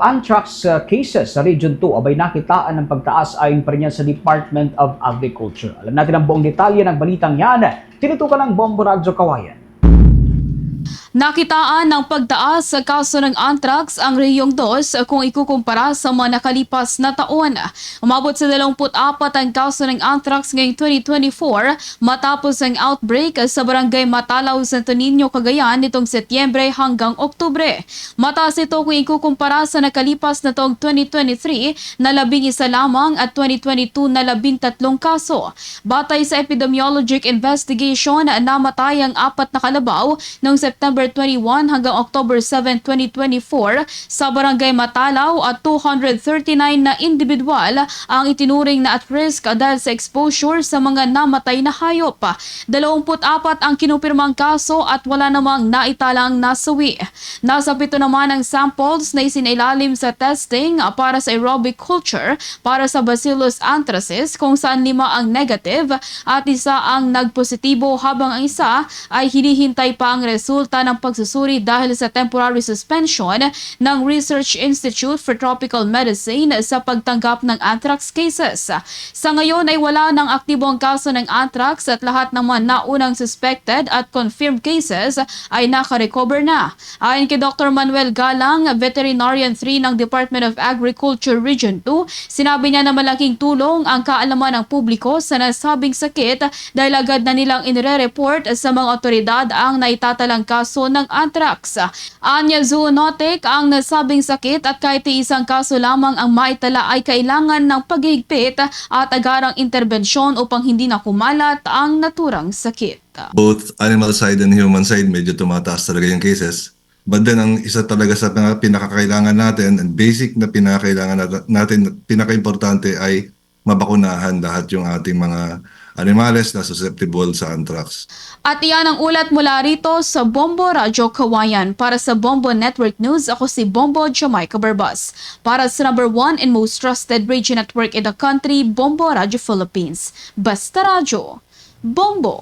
Anthrax uh, cases sa Region 2 abay nakitaan ng pagtaas ayon pa rin sa Department of Agriculture. Alam natin ang buong detalye ng balitang yan. Tinutukan ng Bombo Radyo Kawayan. Nakitaan ng pagtaas sa kaso ng anthrax ang rehiyong 2 kung ikukumpara sa mga nakalipas na taon. Umabot sa 24 ang kaso ng anthrax ngayong 2024 matapos ang outbreak sa barangay Matalaw, Santo Niño, Cagayan nitong Setyembre hanggang Oktubre. Mataas ito kung ikukumpara sa nakalipas na taong 2023 na labing isa lamang at 2022 na labing tatlong kaso. Batay sa epidemiologic investigation, namatay ang apat na kalabaw noong September 21 hanggang October 7, 2024 sa Barangay Matalaw at 239 na individual ang itinuring na at risk dahil sa exposure sa mga namatay na hayop. 24 ang kinupirmang kaso at wala namang naitalang nasawi. Nasa pito naman ang samples na isinailalim sa testing para sa aerobic culture para sa Bacillus anthracis kung saan lima ang negative at isa ang nagpositibo habang ang isa ay hinihintay pa ang resulta ng pagsusuri dahil sa temporary suspension ng Research Institute for Tropical Medicine sa pagtanggap ng anthrax cases. Sa ngayon ay wala ng aktibong kaso ng anthrax at lahat ng mga naunang suspected at confirmed cases ay nakarecover na. Ayon kay Dr. Manuel Galang, Veterinarian 3 ng Department of Agriculture Region 2, sinabi niya na malaking tulong ang kaalaman ng publiko sa nasabing sakit dahil agad na nilang inire-report sa mga otoridad ang naitatalang kaso ng anthrax. Anya zoonotic ang nasabing sakit at kahit isang kaso lamang ang maitala ay kailangan ng paghigpit at agarang intervensyon upang hindi na kumalat ang naturang sakit. both animal side and human side, medyo tumataas talaga yung cases. But then, ang isa talaga sa pinaka- pinakakailangan natin, and basic na pinakakailangan nat- natin, pinaka-importante ay mabakunahan lahat yung ating mga animales na susceptible sa anthrax. At iyan ang ulat mula rito sa Bombo Radyo Kawayan. Para sa Bombo Network News, ako si Bombo Jamaica Barbas. Para sa number one and most trusted radio network in the country, Bombo Radyo Philippines. Basta Radyo. Bombo.